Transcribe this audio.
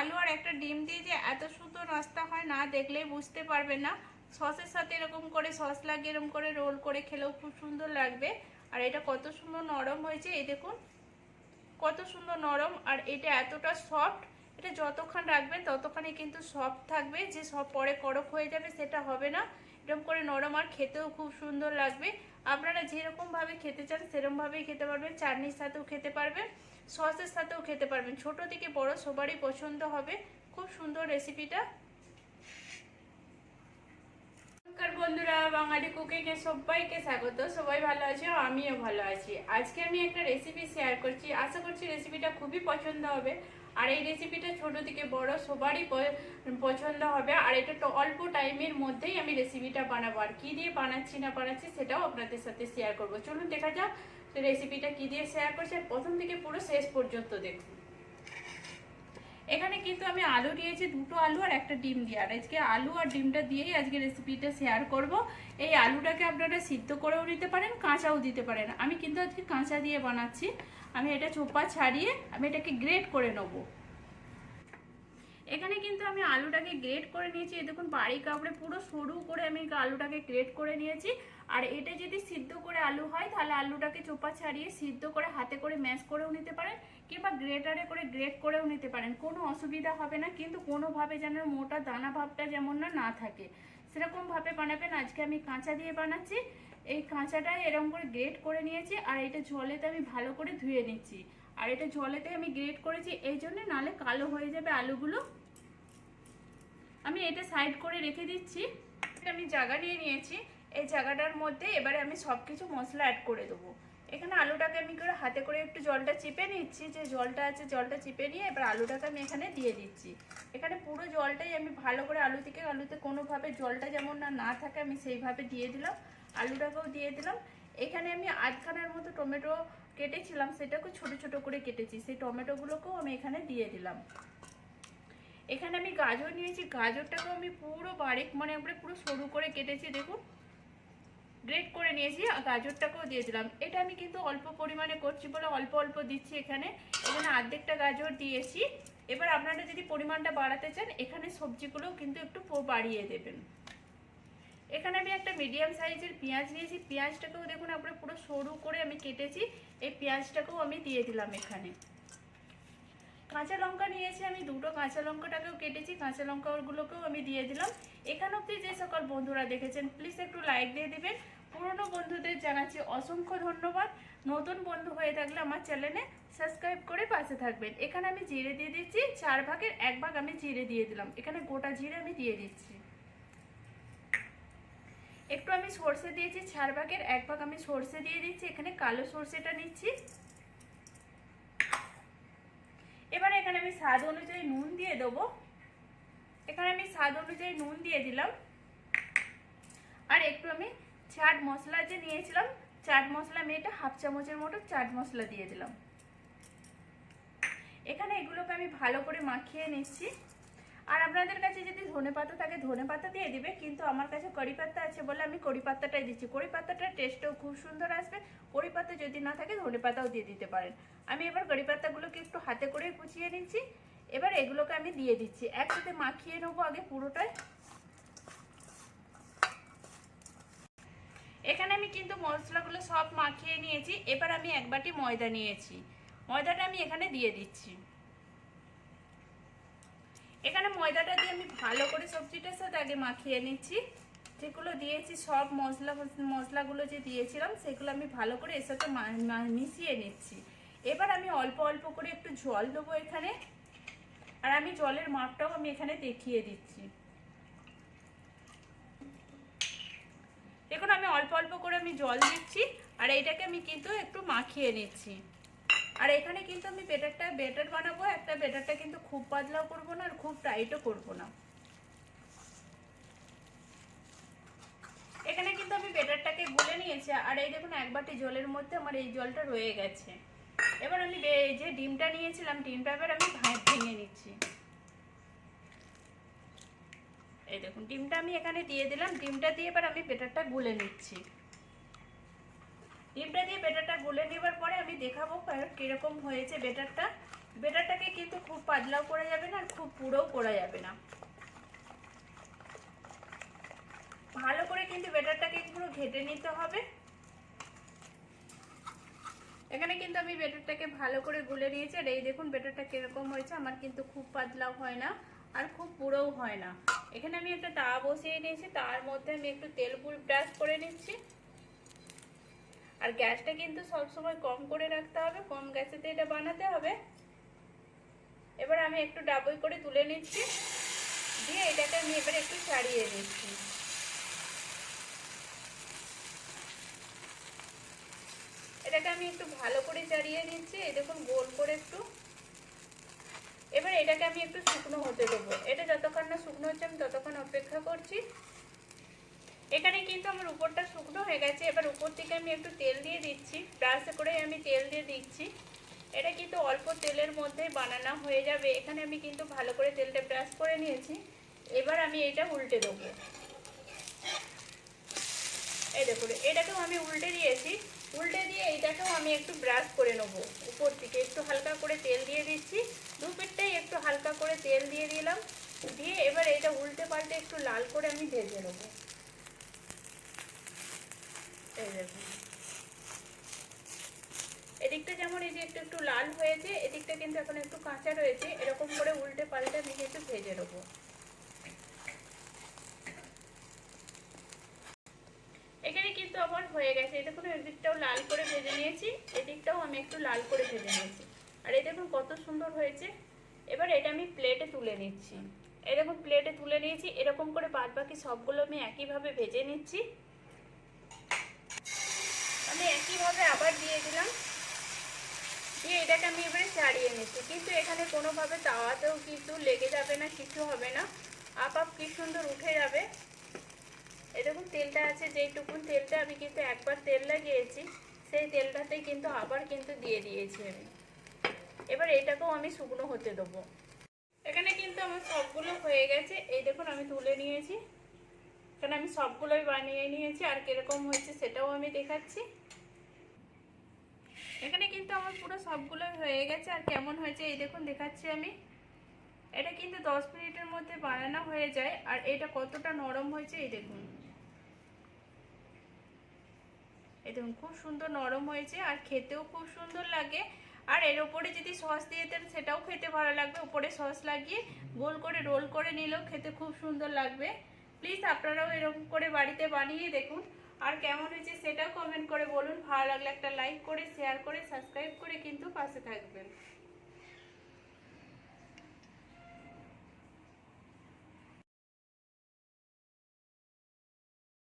আলু আর একটা ডিম দিয়ে যে এত সুন্দর নাস্তা হয় না দেখলেই বুঝতে পারবে না। সসের সাথে এরকম করে সস লাগিয়ে এরকম করে রোল করে খেলেও খুব সুন্দর লাগবে। আর এটা কত সুন্দর নরম হয়েছে, এই দেখুন। কত সুন্দর নরম আর এটা এতটা সফট এটা যতক্ষণ রাখবেন ততক্ষণে কিন্তু সফট থাকবে। যে সব পরে কড়ক হয়ে যাবে সেটা হবে না। এরকম করে নরম আর খেতেও খুব সুন্দর লাগবে। আপনারা যেরকমভাবে খেতে চান সেরকমভাবেই খেতে পারবেন। চাটনির সাথেও খেতে পারবেন, সসের সাথেও খেতে পারবেন। ছোট থেকে বড় সবারই পছন্দ হবে। খুব সুন্দর রেসিপিটা। নমস্কার বন্ধুরা, বাঙালি কুকিংয়ে সবাইকে স্বাগত। সবাই ভালো আছে? আমিও ভালো আছি। আজকে আমি একটা রেসিপি শেয়ার করছি। আশা করছি রেসিপিটা খুবই পছন্দ হবে। আর এই রেসিপিটা ছোট থেকে বড় সবারই পছন্দ হবে। আর এটা অল্প টাইমের মধ্যেই আমি রেসিপিটা বানাবো। আর কী দিয়ে বানাচ্ছি, না বানাচ্ছি সেটাও আপনাদের সাথে শেয়ার করব। চলুন দেখা যাক রেসিপিটা কী দিয়ে শেয়ার করছি। আর প্রথম থেকে পুরো শেষ পর্যন্ত দেখুন। এখানে কিন্তু আমি আলু দিয়েছি, দুটো আলু আর একটা ডিম দিয়ে। আর আজকে আলু আর ডিমটা দিয়েই আজকে রেসিপিটা শেয়ার করব। এই আলুটাকে আপনারা সিদ্ধ করেও নিতে পারেন, কাঁচাও দিতে পারেন। আমি কিন্তু আজকে কাঁচা দিয়ে বানাচ্ছি। আমি এটা চোপা ছাড়িয়ে আমি এটাকে গ্রেট করে নেব। এখানে কিন্তু আমি আলুটাকে গ্রেট করে নিয়েছি। দেখুন, বাড়ি কাপড়ে পুরো সরু করে আমি আলুটাকে গ্রেট করে নিয়েছি। আর এটা যদি সিদ্ধ করে আলু হয়, তাহলে আলুটাকে চোপা ছাড়িয়ে সিদ্ধ করে হাতে করে ম্যাশ করেও নিতে পারেন কিংবা গ্রেটারে করে গ্রেট করেও নিতে পারেন। কোনো অসুবিধা হবে না, কিন্তু কোনোভাবে যেন মোটা দানা ভাবটা যেমন না না থাকে। সেরকমভাবে বানাবেন। আজকে আমি কাঁচা দিয়ে বানাচ্ছি। এই কাঁচাটা এরকম করে গ্রেট করে নিয়েছি, আর এটা জলেতে আমি ভালো করে ধুয়ে নিচ্ছি। আর এটা জলেতে আমি গ্রেট করেছি, এই জন্য নালে কালো হয়ে যাবে আলুগুলো। আমি এটা সাইড করে রেখে দিচ্ছি। আমি জায়গা নিয়ে নিয়েছি, এই জায়গাটার মধ্যে এবারে আমি সব কিছু মশলা অ্যাড করে দেবো। এখানে আলুটাকে আমি করে হাতে করে একটু জলটা চিপে নিচ্ছি, যে জলটা আছে জলটা চিপে নিয়ে এবার আলুটাকে আমি এখানে দিয়ে দিচ্ছি। এখানে পুরো জলটাই আমি ভালো করে আলু থেকে আলুতে কোনোভাবে জলটা যেমন না না থাকে আমি সেইভাবে দিয়ে দিলাম। আলুটাকেও দিয়ে দিলাম। এখানে আমি আধখানার মতো টমেটো কেটেছিলাম সেটাকেও ছোট ছোট করে কেটেছি। সেই টমেটোগুলোকেও আমি এখানে দিয়ে দিলাম। এখানে আমি গাজর নিয়েছি। গাজরটাকেও আমি পুরো বারিক মানে আমরা পুরো সরু করে কেটেছি, দেখুন। গ্রেট করে নিয়েছি, আর গাজরটাকেও দিয়ে দিলাম। এটা আমি কিন্তু অল্প পরিমাণে করছি বলে অল্প অল্প দিচ্ছি এখানে। এখানে অর্ধেকটা গাজর দিয়েছি। এবার আপনারা যদি পরিমাণটা বাড়াতে চান, এখানে সবজিগুলোও কিন্তু একটু বাড়িয়ে দেবেন। এখানে আমি একটা মিডিয়াম সাইজের পেঁয়াজ নিয়েছি। পেঁয়াজটাকেও দেখুন, আপনার পুরো সরু করে আমি কেটেছি। এই পেঁয়াজটাকেও আমি দিয়ে দিলাম এখানে। কাঁচা লঙ্কা নিয়েছি আমি, দুটো কাঁচা লঙ্কাটাকেও কেটেছি। কাঁচা লঙ্কা লঙ্কাগুলোকেও আমি দিয়ে দিলাম। এখান অব্দি যে সকল বন্ধুরা দেখেছেন প্লিজ একটু লাইক দিয়ে দেবেন। পুরনো বন্ধুদের জানাচ্ছি অসংখ্য ধন্যবাদ। নতুন বন্ধু হয়ে থাকলে আমার চ্যানেলে সাবস্ক্রাইব করে পাশে থাকবেন। এখানে আমি জিরে দিয়ে দিচ্ছি, চার ভাগের এক ভাগ আমি জিরে দিয়ে দিলাম। এখানে গোটা জিরে আমি দিয়ে দিচ্ছি। একটু আমি সর্ষে দিয়েছি চার ভাগের এক ভাগ আমি সর্ষে দিয়ে দিচ্ছি, এখানে কালো সর্ষেটা নিচ্ছি। এবারে এখানে আমি স্বাদ অনুযায়ী নুন দিয়ে দেবো। এখানে আমি স্বাদ অনুযায়ী নুন দিয়ে দিলাম। আর একটু আমি চাট মশলা যে নিয়েছিলাম, চাট মশলা আমি এটা হাফ চামচের মতো চাট মশলা দিয়ে দিলাম। এখানে এগুলোকে আমি ভালো করে মাখিয়ে নিচ্ছি। আর আপনাদের কাছে যদি ধনে পাতা থাকে, ধনে পাতা দিয়ে দিবে, কিন্তু আমার কাছে কড়ি পাতা আছে বলে আমি কড়ি পাতাটাই দিচ্ছি। কড়ি পাতাটার টেস্টও খুব সুন্দর আসবে। কড়ি পাতা যদি না থাকে, ধনে পাতাও দিয়ে দিতে পারেন। আমি এবার কড়ি পাতাগুলোকে একটু হাতে করে কুচিয়ে নিচ্ছি। এবার এগুলোকে আমি দিয়ে দিচ্ছি। একসাথে মাখিয়ে নেব আগে পুরোটাই এখানে আমি কিন্তু মশলাগুলো সব মাখিয়ে নিয়েছি। এবার আমি এক বাটি ময়দা নিয়েছি। ময়দাটা আমি এখানে দিয়ে দিচ্ছি। এখানে ময়দাটা দিয়ে আমি ভালো করে সবজিটার সাথে আগে মাখিয়ে নিচ্ছি। যেগুলো দিয়েছি, সব মশলা, মশলাগুলো যে দিয়েছিলাম, সেগুলো আমি ভালো করে এর সাথে মিশিয়ে নিচ্ছি। এবার আমি অল্প অল্প করে একটু জল দেবো এখানে। আর আমি জলের মাপটাও আমি এখানে দেখিয়ে দিচ্ছি। দেখুন, আমি অল্প অল্প করে আমি জল দিচ্ছি, আর এইটাকে আমি কিন্তু একটু মাখিয়ে নিচ্ছি। আর এখানে কিন্তু আমি বেটারটা, বেটার বানাবো, একটা বেটারটা কিন্তু খুব পাতলাও করব না আর খুব টাইটও করব না। এখানে কিন্তু আমি বেটারটাকে গুলে নিয়েছি, আর এই দেখুন এক বাটি জলের মধ্যে আমার এই জলটা রয়ে গেছে। এবার আমি যে ডিমটা নিয়েছিলাম, ডিমটা এবার আমি ভেঙে নিচ্ছি। এই দেখুন, ডিমটা আমি এখানে দিয়ে দিলাম, ডিমটা দিয়ে এবার আমি বেটারটা গুলে নিচ্ছি। ডিমটা দিয়ে বেটারটা গুলে নেবার পরে আমি দেখাবো কীরকম হয়েছে বেটারটা। বেটারটাকে কিন্তু খুব পাতলাও করা যাবে না, আর খুব পুরোও করা যাবে না। ভালো করে কিন্তু বেটারটাকে পুরো ঘেটে নিতে হবে। এখানে কিন্তু আমি বেটারটাকে ভালো করে গুলে নিয়েছি, আর এই দেখুন বেটারটা কীরকম হয়েছে, আমার কিন্তু খুব পাতলাও হয় না, আর খুব পুরোও হয় না। এখানে আমি একটা তাওয়া বসিয়ে নিয়েছি, তার মধ্যে আমি একটু তেল পুল ব্রাশ করে নিচ্ছি। আর গ্যাসটা কিন্তু সব সময় কম করে রাখতে হবে, কম গ্যাসেতে এটা বানাতে হবে। এবার আমি একটু ডাবই করে তুলে নিচ্ছি, দিয়ে এটাকে আমি এবার একটু ছাড়িয়ে নিচ্ছি। এটাকে আমি একটু ভালো করে চাড়িয়ে নিচ্ছি, এই দেখুন গোল করে একটু। এবার এটাকে আমি একটু শুকনো হতে দেবো। এটা যতক্ষণ না শুকনো হচ্ছে, আমি ততক্ষণ অপেক্ষা করছি। এখানে কিন্তু আমার উপরটা শুকনো হয়ে গেছে। এবার উপর থেকে আমি একটু তেল দিয়ে দিচ্ছি। ব্রাশে করে আমি তেল দিয়ে দিচ্ছি। এটা কিন্তু অল্প তেলের মধ্যে বানানো হয়ে যাবে। এখানে আমি কিন্তু ভালো করে তেলটা ব্রাশ করে নিয়েছি। এবার আমি এটা উল্টে দেবো। এই দেখুন, এটাকেও আমি উল্টে দিয়েছি। উল্টে দিয়ে এইটাকেও আমি একটু ব্রাশ করে নেব উপর থেকে। একটু হালকা করে তেল দিয়ে দিচ্ছি। দু পিঠটাই একটু হালকা করে তেল দিয়ে দিলাম। দিয়ে এবার এটা উল্টে পাল্টে একটু লাল করে আমি ভেজে নেব। এদিকটা যেমন এই যে একটু একটু লাল হয়েছে, এদিকটা কিন্তু এখন একটু কাঁচা রয়েছে, এরকম করে উল্টে পাল্টে আমি কিন্তু ভেজে নেব। এখানে কিন্তু আমার হয়ে গেছে। এই দেখুন, এদিকটাও লাল করে ভেজে নিয়েছি, এদিকটাও আমি একটু লাল করে ভেজে নিয়েছি। আর এই দেখুন, কত সুন্দর হয়েছে। এবার এটা আমি প্লেটে তুলে নিচ্ছি। দেখুন প্লেটে তুলে নিয়েছি, এরকম করে বাদ বাকি সবগুলো আমি একইভাবে ভেজে নিচ্ছি। আমি একইভাবে আবার দিয়ে দিলাম। দিয়ে এটাকে আমি এবারে ছাড়িয়ে নিচ্ছি। কিন্তু এখানে কোনোভাবে তাওয়াতেও কিন্তু লেগে যাবে না, কিছু হবে না। আপ আপ কি সুন্দর উঠে যাবে। দেখুন, তেলটা আছে যেইটুকুন তেলটা আমি কিন্তু একবার তেল লাগিয়েছি, সেই তেলটাতে কিন্তু আবার কিন্তু দিয়ে দিয়েছি আমি। এবার এটাকেও আমি শুকনো হতে দেবো। এখানে কিন্তু আমার সবগুলো হয়ে গেছে। এই দেখুন, আমি তুলে নিয়েছি। এখানে আমি সবগুলোই বানিয়ে নিয়েছি, আর কীরকম হয়েছে সেটাও আমি দেখাচ্ছি। এখানে কিন্তু আমার পুরো সবগুলোই হয়ে গেছে, আর কেমন হয়েছে এই দেখুন দেখাচ্ছি আমি। এটা কিন্তু দশ মিনিটের মধ্যে বানানো হয়ে যায়, আর এটা কতটা নরম হয়েছে এই দেখুন। এই দেখুন, খুব সুন্দর নরম হয়েছে, আর খেতেও খুব সুন্দর লাগে। আর এর উপরে যদি সস দিয়ে দেন, সেটাও খেতে ভালো লাগবে। উপরে সস লাগিয়ে গোল করে, রোল করে নিলেও খেতে খুব সুন্দর লাগবে। প্লিজ আপনারাও এরকম করে বাড়িতে বানিয়ে দেখুন। আর কেমন হয়েছে সেটাও কমেন্ট করে বলুন। ভালো লাগলে একটা লাইক করে শেয়ার করে সাবস্ক্রাইব করে কিন্তু পাশে থাকবেন।